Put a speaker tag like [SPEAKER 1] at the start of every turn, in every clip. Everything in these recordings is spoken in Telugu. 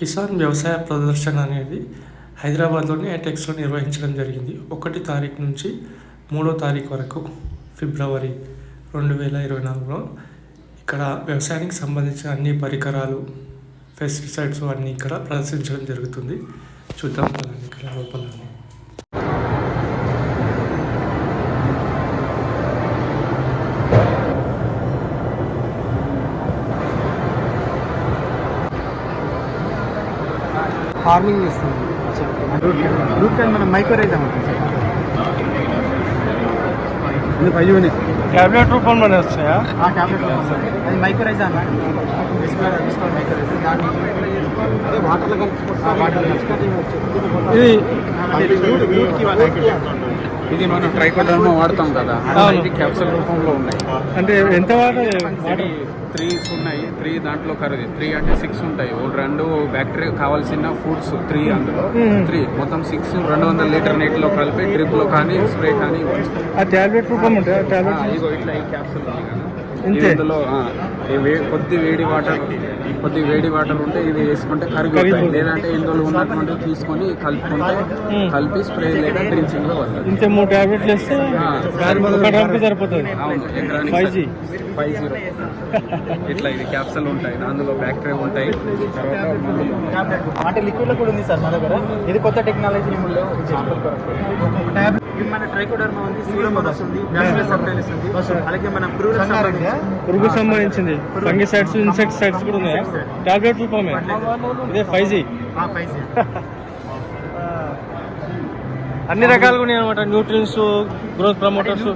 [SPEAKER 1] కిసాన్ వ్యవసాయ ప్రదర్శన అనేది హైదరాబాద్లోని ఐటెక్స్లో నిర్వహించడం జరిగింది. ఒకటి తారీఖు నుంచి మూడో తారీఖు వరకు ఫిబ్రవరి రెండు వేల ఇరవై నాలుగులో ఇక్కడ వ్యవసాయానికి సంబంధించిన అన్ని పరికరాలు పెస్టిసైడ్స్ అన్నీ ఇక్కడ ప్రదర్శించడం జరుగుతుంది. చూద్దాం ఇక్కడ లోపల.
[SPEAKER 2] ఫార్మింగ్ చేస్తుంది రూట్ రూట్ కానీ మనం మైక్రోరైజ్ అమ్ముతాం సార్.
[SPEAKER 1] ట్యాబ్లెట్ రూపంలోనే వచ్చాయా
[SPEAKER 2] ఆ టాబ్లెట్ సార్ అది మైక్రోరైజ్
[SPEAKER 1] ఇది
[SPEAKER 3] మనం ట్రైకోడర్మా వాడతాం కదా. క్యాప్సూల్ రూపంలో ఉన్నాయి.
[SPEAKER 1] అంటే ఎంత
[SPEAKER 3] ఇది త్రీస్ ఉన్నాయి. త్రీ దాంట్లో ఖరీదు త్రీ అంటే సిక్స్ ఉంటాయి. రెండు బ్యాక్టీరియా కావాల్సిన ఫుడ్స్ త్రీ అందులో. త్రీ మొత్తం సిక్స్ రెండు వందల లీటర్ నీటిలో కలిపి డ్రిప్లో కానీ స్ప్రే కానీ ఇట్లా ఈ క్యాప్సూల్? ఇందులో ఆ, ఈ వే- కొద్ది వేడి వాటర్ కొద్ది వేడి వాటర్ ఉంటే ఇది వేసుకుంటే కరిగిపోతాయి. లేదంటే ఇందులో ఉన్నటువంటి తీసుకొని కలుపుకుంటే కలిపి స్ప్రే లేదా డ్రించింగ్లో
[SPEAKER 1] ఇంతే మూడు వేస్తే డ్రమ్కి సరిపోతుంది. Five G.
[SPEAKER 3] Five zero. ఇట్లా ఇది క్యాప్సూల్ ఉంటాయి అందులో బ్యాక్టీరియా ఉంటాయి. తర్వాత
[SPEAKER 2] అంటే లిక్విడ్లో కూడా ఉంది సార్ మా దగ్గర. ఇది కొత్త టెక్నాలజీ మన ట్రైకోడర్మా ఉంది సూడోమోనాస్ ఉంది సబ్టైలిస్ ఉంది అలాగే మన పురుగులకు సంబంధించి
[SPEAKER 1] పురుగు సంబంధించింది. ఫంగిసైడ్స్ ఇన్సెక్టిసైడ్స్ కూడా ఉన్నాయా? టాబ్లెట్ రూపమే. ఇదే ఫైవ్ జీ
[SPEAKER 2] ఫైవ్ జీ.
[SPEAKER 1] అన్ని రకాలుగా ఉన్నాయి అనమాట nutrients growth
[SPEAKER 2] promoters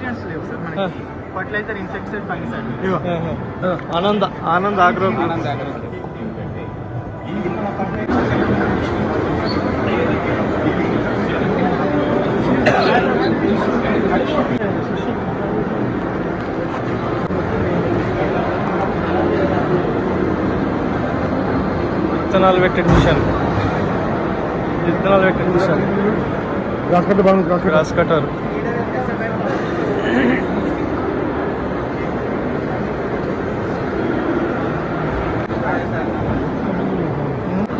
[SPEAKER 2] fertiliser insecticide fungicide Ananda Anand agro
[SPEAKER 1] Anand
[SPEAKER 3] agro.
[SPEAKER 1] విత్తనాలు పెట్టే మిషన్ విత్తనాలు పెట్టే మిషన్
[SPEAKER 2] గ్రాస్ కట్ బాగుంది grass
[SPEAKER 1] grass cutter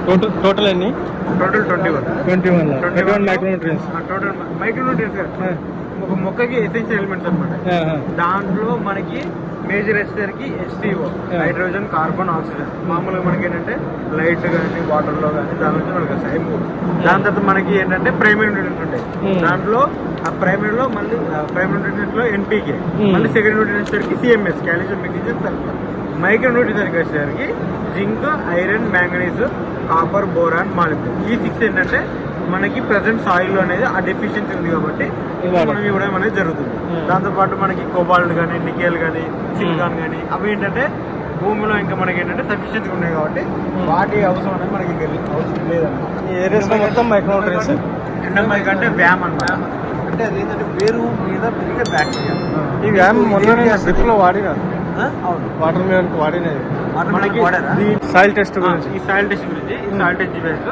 [SPEAKER 1] total total ఎన్ని
[SPEAKER 2] total twenty one
[SPEAKER 1] twenty one twenty one micronutrients
[SPEAKER 2] total micronutrients ఒక మొక్కకి ఎసెన్షియల్ ఎలిమెంట్స్ అనమాట దాంట్లో మనకి మేజర్ వచ్చేసరికి హెచ్సిఓ హైడ్రోజన్ కార్బన్ ఆక్సిజన్ మామూలుగా మనకి ఏంటంటే లైట్ కానీ వాటర్లో కానీ దాని నుంచి మనకి వస్తాయి దాని తర్వాత మనకి ఏంటంటే ప్రైమరీ న్యూట్రియన్స్ ఉంటాయి.
[SPEAKER 1] Hmm.
[SPEAKER 2] దాంట్లో ఆ ప్రైమరీలో మళ్ళీ ప్రైమరీ న్యూట్రియన్స్లో ఎన్పీకే
[SPEAKER 1] Hmm.
[SPEAKER 2] మళ్ళీ సెకండ్ న్యూట్రియన్స్ వచ్చేసరికి CMS calcium magnesium sulphur micro nutrients వచ్చేసరికి zinc iron manganese copper boron molybdenum ఈ సిక్స్ ఏంటంటే మనకి ప్రజెంట్ సాయిల్ అనేది ఆ డెఫిషియన్సీ ఉంది కాబట్టి. మనం ఇవ్వడం అనేది జరుగుతుంది.
[SPEAKER 1] Hmm.
[SPEAKER 2] దాంతోపాటు మనకి కోబాల్ట్ కానీ నికెల్ కానీ సిలికాన్ కానీ అవి ఏంటంటే భూమిలో ఇంకా మనకి ఏంటంటే సఫిషియెంట్గా ఉన్నాయి కాబట్టి వాటి అవసరం అనేది మనకి అవసరం లేదన్నమాట.
[SPEAKER 1] ఈ ఏరియాస్లో మొత్తం
[SPEAKER 2] ఎండమ్మాయి కంటే వ్యామ్ అన్నమాట. అంటే అది ఏంటంటే వేరు మీద పెరిగే బ్యాక్టీరియా
[SPEAKER 1] ఈ వ్యామ్ మొన్న డ్రిప్లో వాడిన
[SPEAKER 2] అవును.
[SPEAKER 1] వాటర్ మిలన్ వాడినది సాయిల్ టెస్ట్ గురించి.
[SPEAKER 2] ఈ సాయిల్ టెస్ట్ గురించి ఈ సాయిల్ టెస్ట్ డివైస్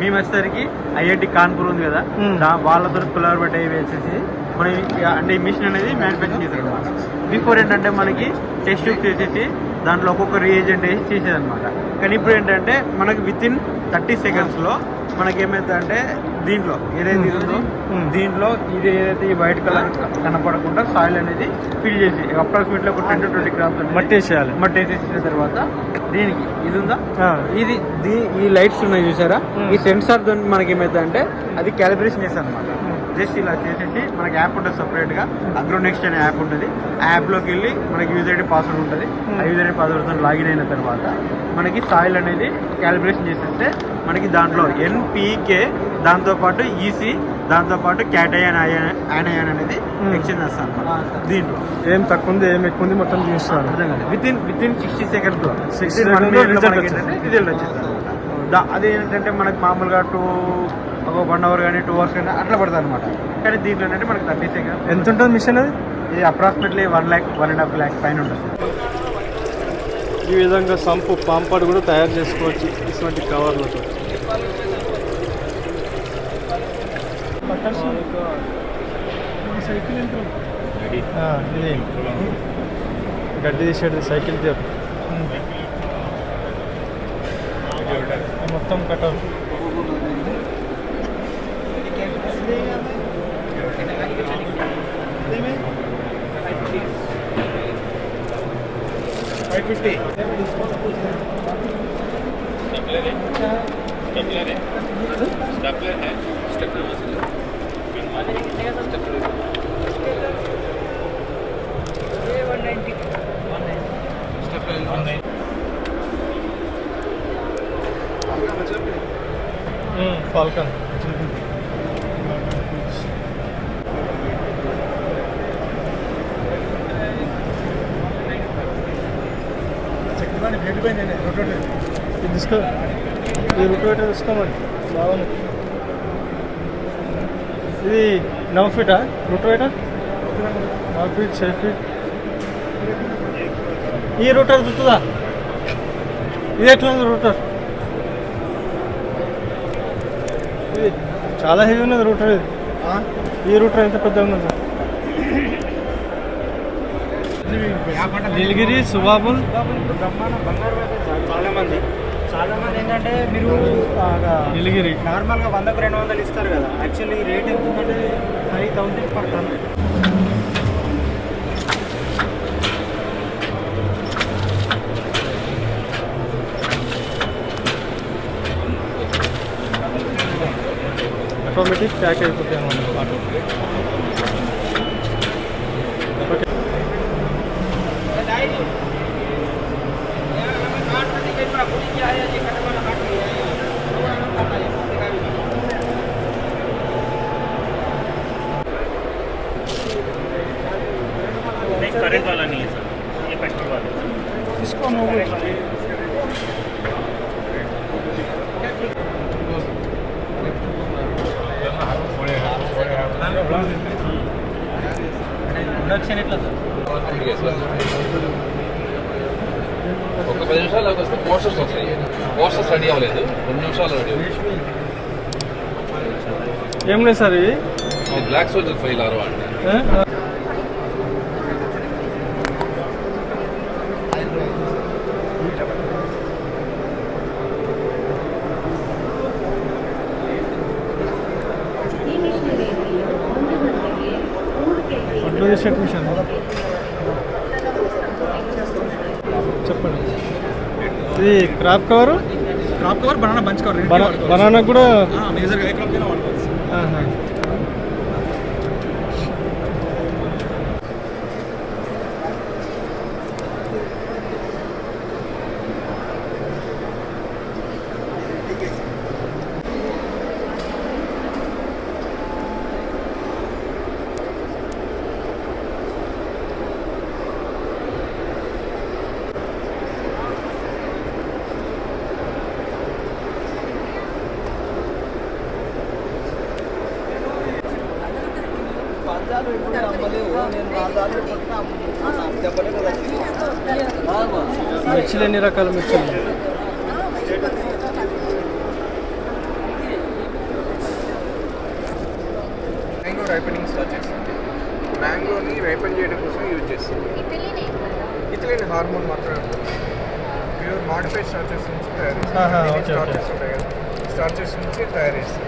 [SPEAKER 2] మేము వచ్చేసరికి ఐఐటి కాన్పూర్ ఉంది కదా
[SPEAKER 1] Hmm.
[SPEAKER 2] వాళ్ళతో కొలాబరేట్ అయ్యి వచ్చేసి మనం అంటే ఈ మిషన్ అనేది మ్యానుఫ్యాక్చర్ చేశారు అనమాట బిఫోర్ ఏంటంటే మనకి టెస్ట్ ట్యూబ్ చేసేసి దాంట్లో ఒక్కొక్క రియేజెంట్ వేసి చేసేదన్నమాట. కానీ ఇప్పుడు ఏంటంటే మనకి విత్ ఇన్ థర్టీ సెకండ్స్లో మనకి ఏమైందంటే దీంట్లో ఏదైతే ఇది ఉందో. దీంట్లో ఇది ఏదైతే ఈ వైట్ కలర్ కనపడకుండా సాయిల్ అనేది ఫిల్ చేసి అప్రాక్సిమేట్లీ ఒక టెన్ టు ట్వంటీ గ్రామ్స్
[SPEAKER 1] మట్టి వేసేయాలి
[SPEAKER 2] మట్టి వేసేసిన తర్వాత దీనికి ఇది ఉందా. ఇది దీ- ఈ లైట్స్ ఉన్నాయి చూసారా. ఈ సెన్సార్తో మనకి ఏమైతే అంటే అది క్యాలిబ్రేషన్ చేస్తాం అనమాట జస్ట్ ఇలా చేసేసి మనకి యాప్ ఉంటుంది సపరేట్గా. అగ్రో నెక్స్ట్ అనే యాప్ ఉంటుంది. ఆ యాప్లోకి వెళ్ళి మనకి యూజర్ ఐడి పాస్వర్డ్ ఉంటుంది. ఆ యూజర్ ఐడి పాస్వర్డ్తో లాగిన్ అయిన తర్వాత మనకి సాయిల్ అనేది క్యాలిబ్రేషన్ చేసేస్తే మనకి దాంట్లో ఎన్పీకే దాంతోపాటు ఈసీ దాంతోపాటు క్యాటయాన్ అయాన్ అనేది
[SPEAKER 1] Hmm.
[SPEAKER 2] ఎక్స్చేంజ్ చేస్తాం అనమాట దీంట్లో.
[SPEAKER 1] ఏం తక్కువ ఉంది ఏం ఎక్కువ ఉంది మొత్తం
[SPEAKER 2] అర్థం కాలేదు within within sixty సెకండ్స్లో
[SPEAKER 1] 60
[SPEAKER 2] 60
[SPEAKER 1] seconds లో result
[SPEAKER 2] రిజల్ట్
[SPEAKER 1] వచ్చేస్తుంది.
[SPEAKER 2] వచ్చేస్తుంది దా- అది ఏంటంటే మనకి మామూలుగా టూ ఒక వన్ అవర్ కానీ టూ అవర్స్ కానీ అట్లా పడుతుంది అనమాట కానీ దీంట్లో ఏంటంటే మనకి థర్టీ సెకండ్
[SPEAKER 1] ఎంత ఉంటుంది మిషన్ అది?
[SPEAKER 2] ఇది approximately one lakh one and half lakh పైన ఉంటుంది.
[SPEAKER 1] ఈ విధంగా సంపు పాంపాడు కూడా తయారు చేసుకోవచ్చు. ఇటువంటి కవర్లతో ఆ, ఇది గడ్డి తీసేది సైకిల్ తీరు మొత్తం కట్అవుట్
[SPEAKER 4] ఫైవ్ ఫిఫ్టీ
[SPEAKER 1] ఫాల్కన్. ఇది తీసుకో. ఈ రూట్ తీసుకోమని బాగుంది. ఇది నవ్ ఫీటా రూట్ రైటా నవ్ ఫీట్ సెవెన్ ఫీట్ ఈ రూటర్ చుట్టుదా ఇది ఎట్లా ఉంది రూటర్? ఇది చాలా హెవీ ఉన్నది రూటర్ ఇది. ఈ రూటర్ ఎంత పెద్దగా ఉన్నది? సార్ నీలగిరి సుబాబుల్.
[SPEAKER 4] చాలా మంది. చాలా మంది ఏంటంటే మీరు
[SPEAKER 1] నీలగిరి.
[SPEAKER 4] నార్మల్గా వందకు రెండు వందలు ఇస్తారు కదా. యాక్చువల్లీ రేట్ ఎంత ఉందంటే five thousand per ton.
[SPEAKER 1] Automatic pack అయిపోతాయి అన్నమాట.
[SPEAKER 4] ప్రొడక్షన్ ఎట్లా సార్.
[SPEAKER 5] ఒక పది నిమిషాలు వస్తే పోస్టర్స్ వస్తాయి. పోస్టర్స్ రెడీ అవ్వలేదు. రెండు నిమిషాలు రెడీ
[SPEAKER 1] ఏం లేదు సార్
[SPEAKER 5] ఇది బ్లాక్ సోల్జర్ ఫైల్ ఆరు అంటే
[SPEAKER 1] crop cover?
[SPEAKER 4] Crop cover banana bunch cover
[SPEAKER 1] banana కూడా
[SPEAKER 4] మేజర్గా ఏ క్రాప్ వాడుకోవచ్చు
[SPEAKER 1] ఆహా. మిర్చిలు ఎన్ని రకాల మిర్చిలు?
[SPEAKER 6] మ్యాంగో రైపనింగ్ వచ్చేసింది మ్యాంగోని రైపన్ చేయడం కోసం యూజ్ చేస్తుంది. ఇథిలిన్ హార్మోన్ మాత్రమే. ప్యూర్ మాడిఫైడ్ స్టార్చెస్ నుంచి తయారు. స్టార్చెస్ ఉంటాయి కదా. స్టార్చెస్ నుంచి తయారు చేస్తుంది.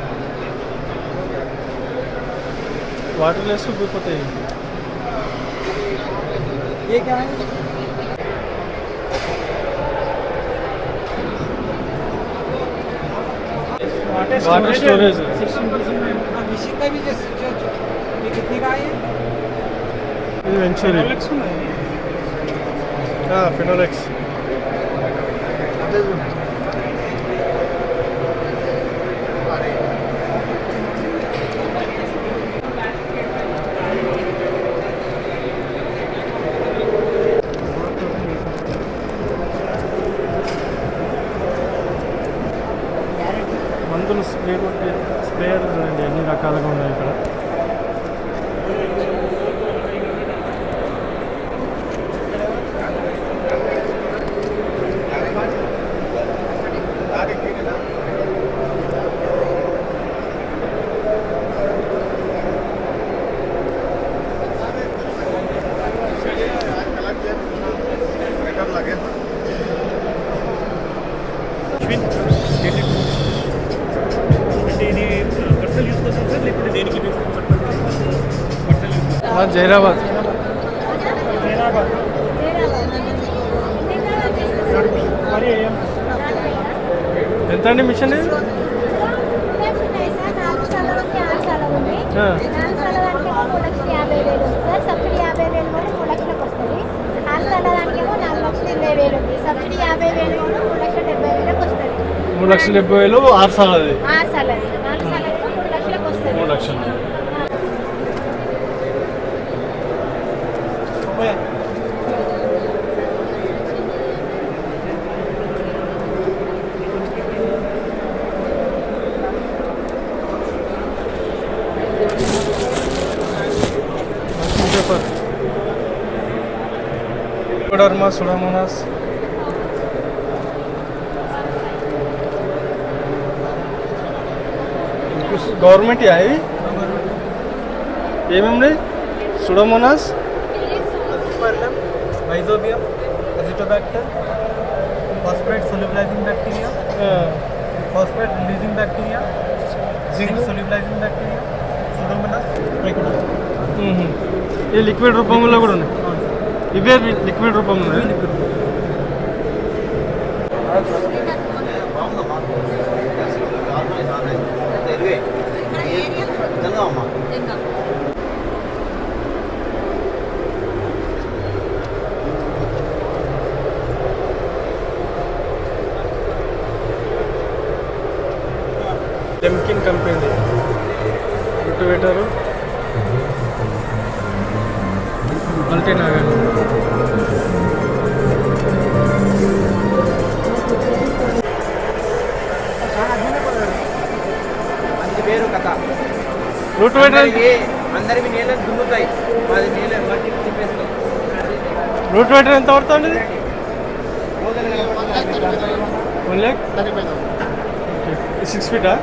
[SPEAKER 1] वाटरलेस को
[SPEAKER 4] भी पता
[SPEAKER 1] ही ये
[SPEAKER 4] क्या है? वाटर स्टोरेज का भी ये कितने का है
[SPEAKER 1] वेंचुरी हाँ। फिनोलेक्स స్ప్రేయర్స్ అండి అన్ని రకాలుగా ఉన్నాయి ఇక్కడ
[SPEAKER 7] సబ్సిడీ యాభై వేలు కూడా మూడు లక్షల డెబ్బై
[SPEAKER 1] వేలు ఆరు సార్లు అది
[SPEAKER 7] ఆరు సార్లు అది నాలుగు సార్లు మూడు లక్షలకు వస్తుంది
[SPEAKER 1] మూడు లక్షలు పేపర్ ఎపిడర్మా సుడమోనాస్ గవర్నమెంట్ అవి ఏమేమి pseudomonas
[SPEAKER 4] rhizobium azotobacter phosphate solubilizing bacteria phosphate releasing bacteria zinc solubilizing bacteria pseudomonas
[SPEAKER 1] ఈ లిక్విడ్ రూపంలో కూడా ఉన్నాయి ఇవే లిక్విడ్ రూపంలో ఉన్నాయి లెమ్కిన్ కంపెనీ రోటివేటరు నాగల్
[SPEAKER 4] అది వేరు కథ.
[SPEAKER 1] రోటివేటర్
[SPEAKER 4] అందరివి అందరివి నీళ్ళని దున్నుతాయి. మాది నీళ్ళని మట్టి తిప్పేస్తాం
[SPEAKER 1] రోటివేటర్ ఎంత పడుతుంది? వన్ ల్యాక్? సిక్స్ ఫీటా?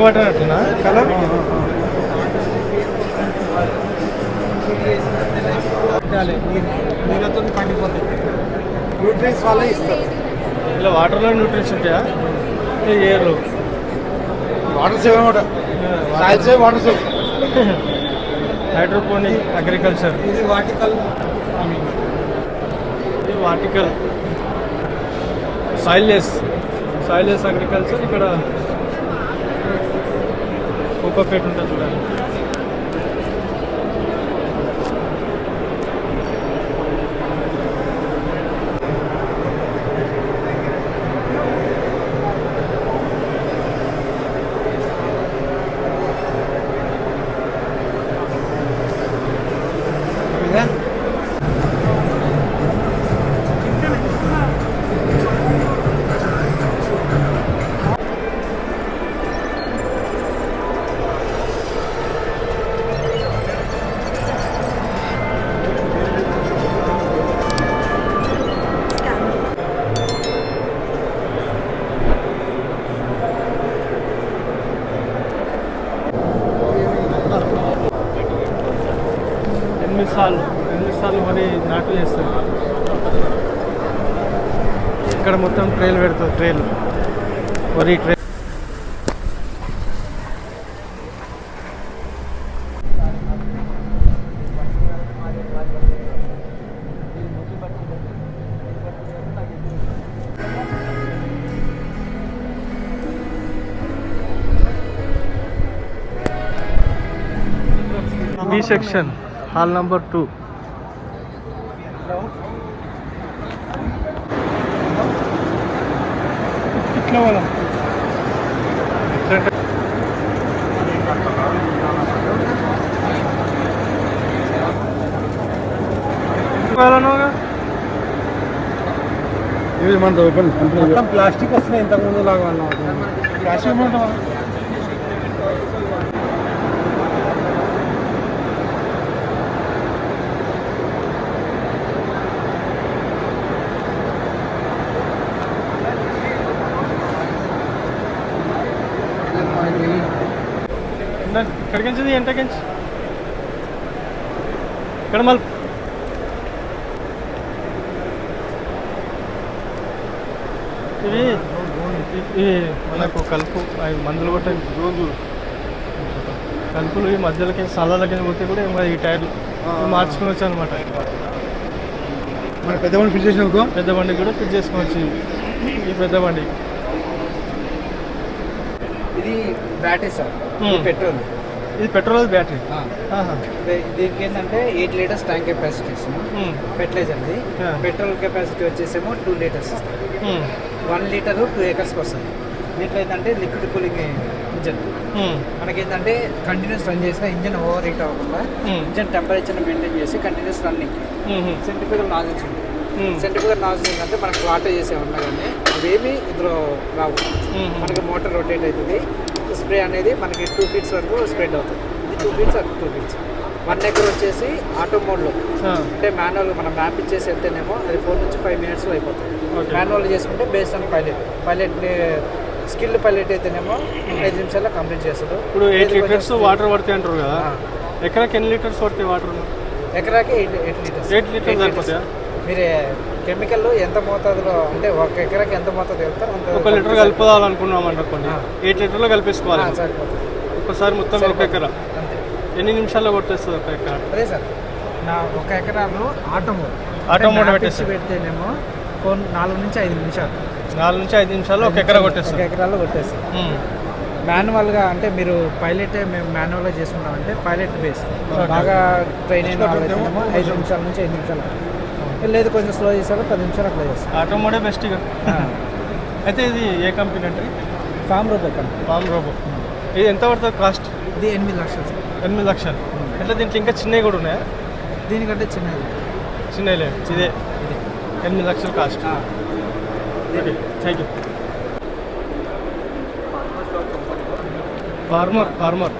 [SPEAKER 1] జంగు పట్టినట్టునా కలర్
[SPEAKER 4] నీళ్ళతో పండిపోతాయి. న్యూట్రియన్స్ వల్ల ఇస్తారు.
[SPEAKER 1] ఇలా వాటర్లో న్యూట్రిన్స్ ఉంటాయా? ఎయిర్లో
[SPEAKER 4] water save soil save water save
[SPEAKER 1] hydroponic agriculture
[SPEAKER 4] ఇది వాటికల్
[SPEAKER 1] ఇది వాటికల్ సాయిల్లెస్ సాయిల్లెస్ అగ్రికల్చర్ ఇక్కడ కోకోపేట్ ఉంటుంది చూడండి B section hall number two ఇట్లా వాళ్ళ
[SPEAKER 2] ఇది మన ఓపెన్ మొత్తం ప్లాస్టిక్ వస్తున్నాయి ఇంతకు ముందు లాగా ప్లాస్టిక్
[SPEAKER 1] ఇక్కడికి నుంచి ఎంతకించి ఇక్కడ మళ్ళీ. ఇవి ఇవి మనకు కలుపు అవి మందులు కొట్టే రోజు కలుపులు ఈ మధ్యలోకి సలాలకి పోతే కూడా ఇంకా ఈ టైర్లు. మార్చుకుని వచ్చాను అనమాట
[SPEAKER 2] మన పెద్ద బండి ఫిట్ చేసిన
[SPEAKER 1] పెద్ద బండి కూడా ఫిట్ చేసుకోవచ్చు ఈ పెద్ద బండి.
[SPEAKER 8] ఇది బ్యాటరీ సార్. పెట్రోల్.
[SPEAKER 1] ఇది పెట్రోల్ బ్యాటరీ.
[SPEAKER 8] దీనికి ఏంటంటే ఎయిట్ లీటర్స్ ట్యాంక్ కెపాసిటీ ఇస్తున్నాం. ఫెర్టిలైజర్ది.
[SPEAKER 1] Yeah.
[SPEAKER 8] పెట్రోల్ కెపాసిటీ వచ్చేసేమో two litres one litre two ఏకర్స్కి వస్తుంది. దీంట్లో ఏంటంటే లిక్విడ్ కూలింగ్ ఇంజన్. మనకేంటంటే కంటిన్యూస్ రన్ చేసిన ఇంజన్ ఓవర్ హీట్ అవ్వకుండా ఇంజన్ టెంపరేచర్ మెయింటైన్ చేసి కంటిన్యూస్ రన్నింగ్. సెంట్రిఫికల్ నాజిల్స్ ఉంటాయి. సెంట్రిఫికల్ నాజిల్స్ ఏంటంటే మనకు వాటర్ చేసే ఉన్నా కానీ అవేమి ఇందులో రావు. మనకి మోటార్ రొటేట్ అవుతుంది. స్ప్రే అనేది మనకి టూ ఫీట్స్ వరకు స్ప్రెడ్ అవుతుంది. టూ ఫీట్స్ అది టూ ఫీట్స్ వన్ ఎకర్ వచ్చేసి ఆటో మోడ్లో అంటే మాన్యువల్ మనం మ్యాప్ ఇచ్చేసి వెళ్తేనేమో అది ఫోర్ నుంచి ఫైవ్ మినిట్స్లో అయిపోతుంది. మాన్యువల్ చేసుకుంటే based on pilot pilot skilled pilot అయితేనేమో ఐదు నిమిషాల్లో కంప్లీట్ చేస్తాడు.
[SPEAKER 1] ఇప్పుడు ఎయిట్ లీటర్స్ వాటర్ పడతాయి అంటారు కదా. ఎకరాకి ఎన్ని లీటర్స్ పడతాయి వాటర్
[SPEAKER 8] ఎకరాకి eight eight litres
[SPEAKER 1] eight litres సరిపోతాయా?
[SPEAKER 8] మీరు కెమికల్ ఎంత మోతాదులో అంటే ఒక ఎకరాకి ఎంత మోతాదు వెళ్తారో అంత
[SPEAKER 1] ఒక లీటర్ కలుపుదాలనుకున్నాం అనుకోండి. ఎయిట్ లీటర్లో కలిపేసుకోవాలి.
[SPEAKER 8] సరిపోతుంది.
[SPEAKER 1] ఒకసారి మొత్తం ఒక. ఎకరా. ఎన్ని నిమిషాల్లో కొట్టేస్తుంది ఒక ఎకరా?
[SPEAKER 8] అదే సార్ నా ఒక ఎకరాలో auto mode
[SPEAKER 1] auto mode
[SPEAKER 8] map
[SPEAKER 1] పెట్టేస్తారు.
[SPEAKER 8] ఇచ్చి పెడితేనేమో ఫోన్ నాలుగు నుంచి ఐదు నిమిషాలు.
[SPEAKER 1] నాలుగు నుంచి ఐదు నిమిషాల్లో ఒక ఎకరా
[SPEAKER 8] ఒక
[SPEAKER 1] కొట్టేస్తుంది
[SPEAKER 8] ఎకరాల్లో కొట్టేస్తాం మాన్యువల్గా అంటే మీరు పైలట్ మేము మాన్యువల్గా చేసుకున్నాం అంటే పైలట్ బేస్. బాగా ట్రైన్ అయిన ఐదు నిమిషాల నుంచి ఐదు నిమిషాలు. లేదు కొంచెం స్లో చేసారో పది నిమిషాలు అట్లా చేస్తాం
[SPEAKER 1] ఆటో మోడే బెస్ట్ ఇక. అయితే ఇది ఏ కంపెనీ అంటే
[SPEAKER 8] ఫామ్ రూపాయి కంపెనీ.
[SPEAKER 1] Farm robo. ఇది ఎంత పడుతుంది కాస్ట్
[SPEAKER 8] ఇది ఎనిమిది లక్షలు. సార్
[SPEAKER 1] ఎనిమిది లక్షలు. ఎట్లా దీంట్లో ఇంకా చిన్నవి కూడా ఉన్నాయా?
[SPEAKER 8] దీనికంటే చిన్నది
[SPEAKER 1] చిన్నవి లేవు. ఇదే. ఎనిమిది లక్షలు cost
[SPEAKER 2] okay thank you farmer farmer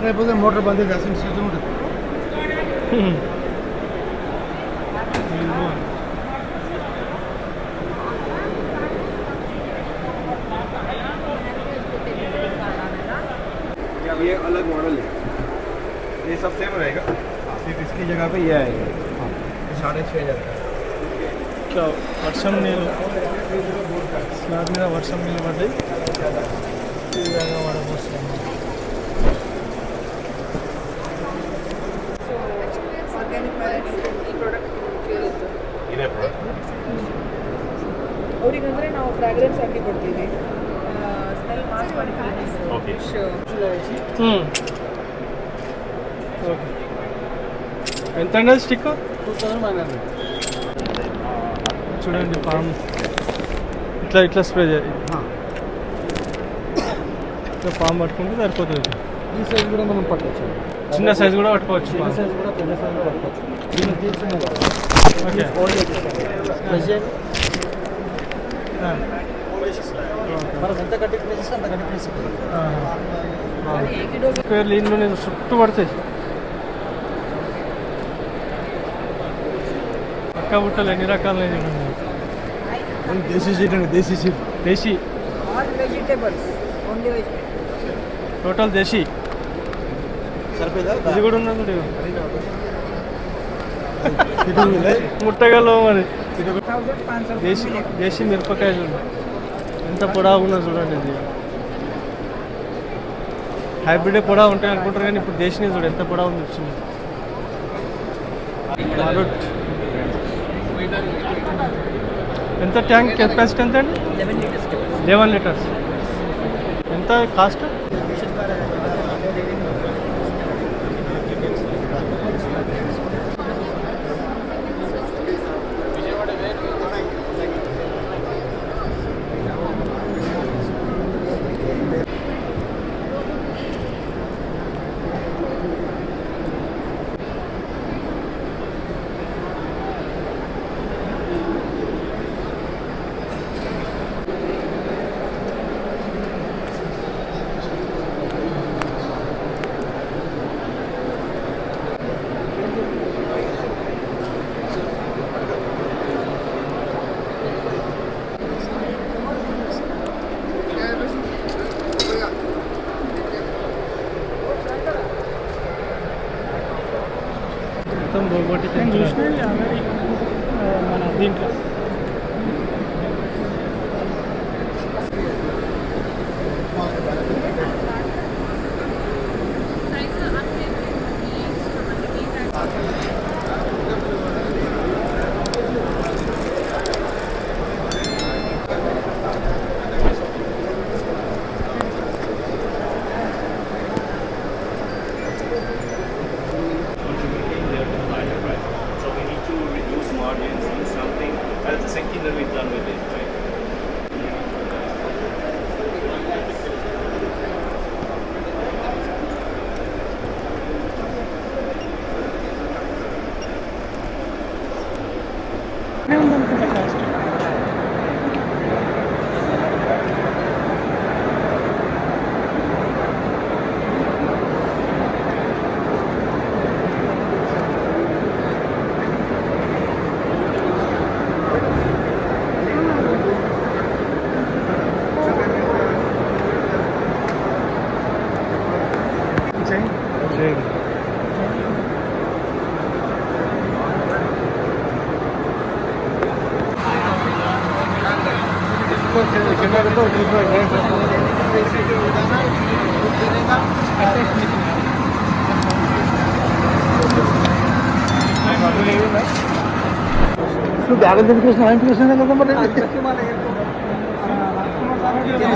[SPEAKER 2] ಹಾಕಲೇಬೋದೇ motor ಬಂದಿದೆ ಸಿಸ್ಟಮ್ ಹ್ಞೂ ये अलग मॉडल है ये सब सेम रहेगा? हाँ, सिर्फ़ इसकी जगह पे ये आएगा। हाँ, साढ़े छः हज़ार का।
[SPEAKER 1] क्या वर्षम नील मेरा वर्षम नील पड़े ಇದೆ
[SPEAKER 9] ಅವ್ರಿಗೆ ಅಂದರೆ ನಾವು ಫ್ರಾಗ್ರೆನ್ಸ್ ಹಾಕಿ ಕೊಡ್ತೀವಿ ಸ್ಮೆಲ್ ಮಾಸ್ ಓಕೆ
[SPEAKER 1] ಹ್ಞೂ ಓಕೆ ఎంత అండి stick
[SPEAKER 2] two thousand one hundred
[SPEAKER 1] చూడండి పామ్ ఇట్లా ఇట్లా స్ప్రే చేయాలి ఇట్లా పామ్ పట్టుకుంటే సరిపోతుంది
[SPEAKER 2] ఈ సైజ్ కూడా మనం పట్టుకోవచ్చు
[SPEAKER 1] చిన్న సైజ్ కూడా పట్టుకోవచ్చు
[SPEAKER 2] చిన్న సైజ్ కూడా పెద్ద సైజ్ కూడా పట్టుకోవచ్చు ప్రెసిడెంట్
[SPEAKER 1] ah.
[SPEAKER 2] మనం ఎంత గట్టి
[SPEAKER 1] చుట్టూ పడతాయి. పక్క బుట్టలు ఎన్ని రకాలు
[SPEAKER 2] దేశీ సీట్ దేశీ
[SPEAKER 1] దేశీ? టోటల్ దేశీ?
[SPEAKER 2] సరిపోయిందా?
[SPEAKER 1] ఇది కూడా ఉన్నది ముట్టగలో మరి. దేశీ దేశీ మిరపకాయ చూడండి ఎంత పొడా ఉన్నా చూడండి ఇది. హైబ్రిడ్ పొడా ఉంటాయి అనుకుంటారు కానీ ఇప్పుడు దేశీనే చూడు ఎంత పొడా ఉంది వచ్చింది
[SPEAKER 4] ఎంత ట్యాంక్ కెపాసిటీ ఎంత అండి? Eleven litres. ఎంత కాస్ట్? రోబోటిక్ మన
[SPEAKER 10] ആഗന്തുക കൃഷ്ണ
[SPEAKER 4] ആഗന്തുക കൃഷ്ണ എന്നൊക്കെ പറഞ്ഞു